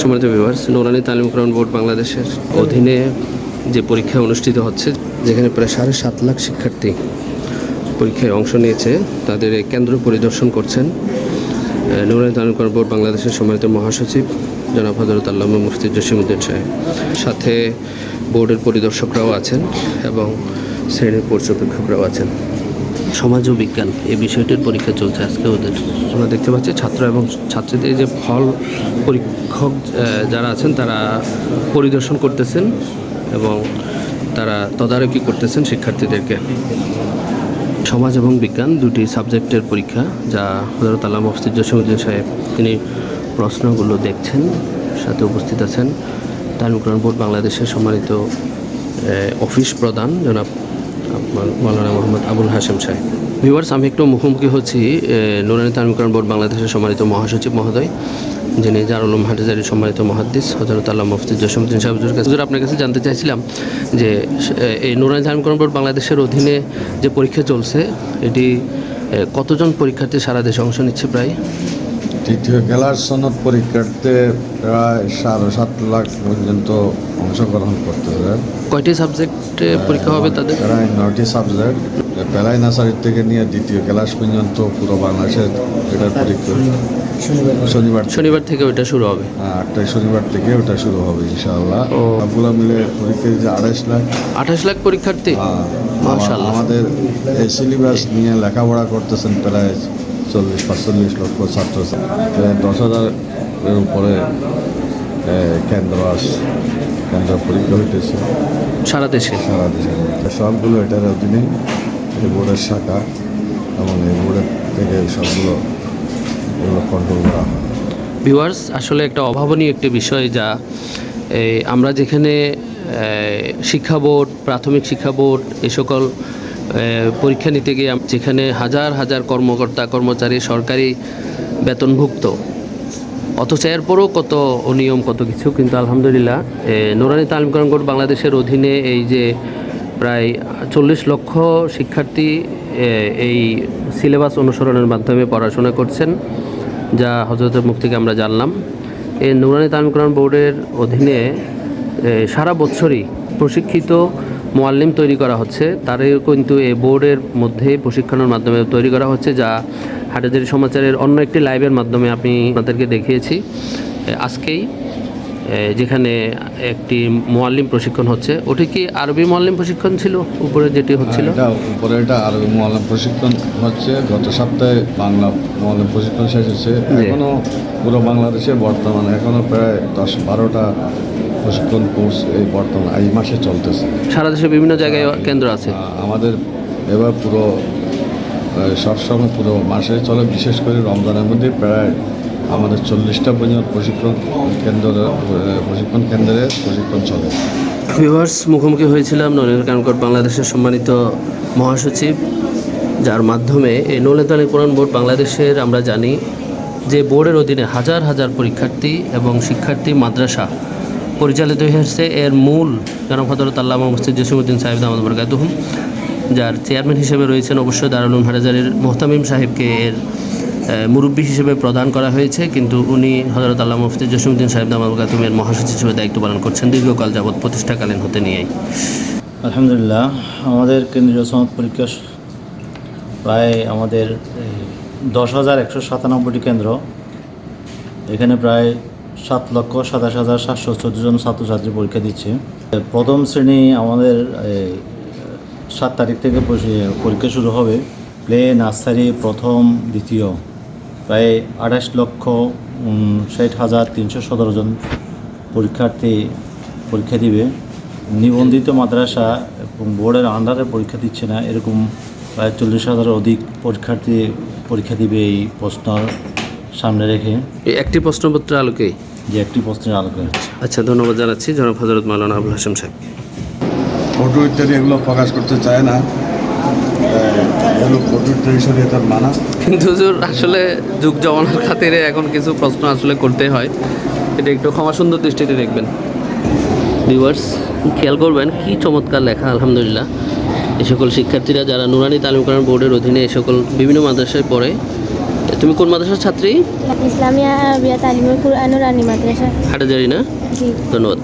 সম্মানিত বিভার্স নোরানি তালিমকরণ বোর্ড বাংলাদেশের অধীনে যে পরীক্ষা অনুষ্ঠিত হচ্ছে, যেখানে প্রায় সাড়ে সাত লাখ শিক্ষার্থী পরীক্ষায় অংশ নিয়েছে, তাদের কেন্দ্র পরিদর্শন করছেন নোরানি তালিমকরণ বোর্ড বাংলাদেশের সম্মানিত মহাসচিব, জনাব হজরত আল্লামা মুফতি জসিমুদ্দিন সাহেব। সাথে বোর্ডের পরিদর্শকরাও আছেন এবং শ্রেণির পর্যবেক্ষকরাও আছেন। সমাজ ও বিজ্ঞান এই বিষয়টির পরীক্ষা চলছে আজকে ওদের। আমরা দেখতে পাচ্ছি ছাত্র এবং ছাত্রীদের যে ফল পরীক্ষক যারা আছেন তারা পরিদর্শন করতেছেন এবং তারা তদারকি করতেছেন শিক্ষার্থীদেরকে। সমাজ এবং বিজ্ঞান দুটি সাবজেক্টের পরীক্ষা যা হজরত আল্লাহ মুফতি জসিমুদ্দিন সাহেব তিনি প্রশ্নগুলো দেখছেন সাথে উপস্থিত আছেন। তালিমকরণ বোর্ড বাংলাদেশের সম্মানিত অফিস প্রধান জনাব মৌলানা মোহাম্মদ আবুল হাশেম সাহেব। ভিউয়ার্স আমি একটু মুখোমুখি হচ্ছি নুরানি তালিমকরণ বোর্ড বাংলাদেশের সম্মানিত মহাসচিব মহোদয়, যিনি জারুলুম হাটাজারির সম্মানিত মহাদ্দিস হজরত আল্লাহ মুফতি জসিমুদ্দিন সাহেবের কাছে আপনার কাছে জানতে চাইছিলাম যে এই নুরানি তালিমকরণ বোর্ড বাংলাদেশের অধীনে যে পরীক্ষা চলছে, এটি কতজন পরীক্ষার্থী সারা দেশে অংশ নিচ্ছে প্রায়? তৃতীয় খেলার সনদ পরীক্ষার্থে প্রায় সাড়ে সাত লাখ পর্যন্ত অংশগ্রহণ করতে হবে কয়টি সাবজেক্টে পরীক্ষা হবে তাদের? প্রায় নয়টি সাবজেক্ট। পেলাই নার্সারি থেকে নিয়ে দ্বিতীয় ক্লাস পর্যন্ত পুরো বাংলাদেশের এটার পরীক্ষা শনিবার শনিবার থেকে ওইটা শুরু হবে? হ্যাঁ, আটটাই শনিবার থেকে ওটা শুরু হবে ইনশাআল্লাহ। সবগুলো মিলে পরীক্ষা যে আড়াইশ লাখ। আঠাশ লাখ পরীক্ষার্থী? হ্যাঁ, আমাদের এই সিলেবাস নিয়ে লেখাপড়া করতেছেন প্রায় চল্লিশ পাঁচচল্লিশ লক্ষ ছাত্র প্রায় দশ হাজারের উপরে এ, কেন্দ্র আস কেন্দ্র পরীক্ষা হইতেছে। সারা দেশে? সারা দেশে। সবগুলো এটার অধীনে এই বোর্ডের শাখা এবং এই বোর্ডের থেকে সবগুলো এগুলো কন্ট্রোল করা হয়। ভিউয়ার্স আসলে একটা অভাবনীয় একটি বিষয় যা এই, আমরা যেখানে শিক্ষা বোর্ড প্রাথমিক শিক্ষা বোর্ড এ সকল পরীক্ষা নিতে গিয়ে যেখানে হাজার হাজার কর্মকর্তা, কর্মচারী সরকারি বেতনভুক্ত। অথচ এরপরও কত অনিয়ম, কত কিছু, কিন্তু আলহামদুলিল্লাহ নুরানি তালিমকরণ বোর্ড বাংলাদেশের অধীনে এই যে প্রায় চল্লিশ লক্ষ শিক্ষার্থী এই সিলেবাস অনুসরণের মাধ্যমে পড়াশোনা করছেন, যা হজরতের মুখ থেকে আমরা জানলাম। এই নুরানি তালিমকরণ বোর্ডের অধীনে সারা বছরই প্রশিক্ষিত মোয়াল্লিম তৈরি করা হচ্ছে। তারও কিন্তু এই বোর্ডের মধ্যে প্রশিক্ষণের মাধ্যমে তৈরি করা হচ্ছে যা হাটাজারি সমাচারের অন্য একটি লাইভের মাধ্যমে আমি আপনাদেরকে দেখিয়েছি। আজকেই যেখানে একটি মোয়াল্লিম প্রশিক্ষণ হচ্ছে। ওটি কি আরবি মোয়াল্লিম প্রশিক্ষণ ছিল? উপরে যেটি হচ্ছিল? এটা উপরে এটা আরবি মহল্লা প্রশিক্ষণ হচ্ছে। গত সপ্তাহে বাংলা মহল্লা প্রশিক্ষণ শেষ হচ্ছে এখনও পুরো বাংলাদেশে বর্তমানে এখনও প্রায় দশ বারোটা প্রশিক্ষণ কোর্স এই বর্তমান এই মাসে চলতেছে। সারা দেশে বিভিন্ন জায়গায় কেন্দ্র আছে। আমাদের এবার পুরো সবসময় পুরো মাসে চলে বিশেষ করে রমজানের মধ্যে প্রায় আমাদের চল্লিশটা পর্যন্ত প্রশিক্ষণ কেন্দ্র প্রশিক্ষণ কেন্দ্রে প্রশিক্ষণ চলে। ভিউয়ার্স মুখোমুখি হয়েছিলাম নলিন কানকর বাংলাদেশের সম্মানিত মহাসচিব যার মাধ্যমে এই নলেতানি কোরআন বোর্ড বাংলাদেশের আমরা জানি যে বোর্ডের অধীনে হাজার হাজার পরীক্ষার্থী এবং শিক্ষার্থী মাদ্রাসা পরিচালিত হয়েছে এর মূল জনাব হজরত আল্লাহ মুস্তিদ জসিমুদ্দিন সাহেব দামাদ বরকাতুহুম যার চেয়ারম্যান হিসেবে রয়েছেন অবশ্যই দারুল হাজারের মোহতামিম সাহেবকে এর মুরব্বী হিসেবে প্রদান করা হয়েছে, কিন্তু উনি হজরত আল্লাহ মুফতি জসিমুদ্দিন সাহেব দামাদ বরকাতুমের মহাসচিব হিসেবে দায়িত্ব পালন করছেন দীর্ঘকাল যাবৎ প্রতিষ্ঠাকালীন হতে নিয়েই। আলহামদুলিল্লাহ, আমাদের কেন্দ্রীয় সনদ পরীক্ষা প্রায় আমাদের দশ হাজার একশো সাতানব্বইটি কেন্দ্র, এখানে প্রায় সাত লক্ষ সাতাশ হাজার সাতশো চোদ্দ জন ছাত্রছাত্রী পরীক্ষা দিচ্ছে। প্রথম শ্রেণি আমাদের সাত তারিখ থেকে পরীক্ষা শুরু হবে। প্লে, নার্সারি, প্রথম, দ্বিতীয়। প্রায় আঠাশ লক্ষ ষাট হাজার তিনশো সতেরো জন পরীক্ষার্থী পরীক্ষা দিবে। নিবন্ধিত মাদ্রাসা এবং বোর্ডের আন্ডারে পরীক্ষা দিচ্ছে না, এরকম প্রায় চল্লিশ হাজারের অধিক পরীক্ষার্থী পরীক্ষা দিবে এই প্রশ্ন সামনে রেখে। একটি প্রশ্নপত্র আলোকেই যে একটি প্রশ্নের আলোচনা হচ্ছে। আচ্ছা ধন্যবাদ জানাচ্ছি। জনাব হজরত মাওলানা আবুল হাসেম সাহেবকে ফটো ইত্যাদি এগুলো প্রকাশ করতে চায় না। কিন্তু হুজুর আসলে যুগ জমানার খাতিরে এখন কিছু প্রশ্ন আসলে করতে হয়। এটা একটু ক্ষমা সুন্দর দৃষ্টিতে দেখবেন। ভিউয়ার্স খেয়াল করবেন কি চমৎকার লেখা আলহামদুলিল্লাহ। এই সকল শিক্ষার্থীরা যারা নুরানি তালিম করার বোর্ডের অধীনে এই সকল বিভিন্ন মাদ্রাসায় পড়ে তুমি কোন মাদ্রাসার ছাত্রী? ইসলামিয়া বিয়া তালিমুল কুরআনুর রানী মাদ্রাসা। হাটাজারি না? জি। ধন্যবাদ।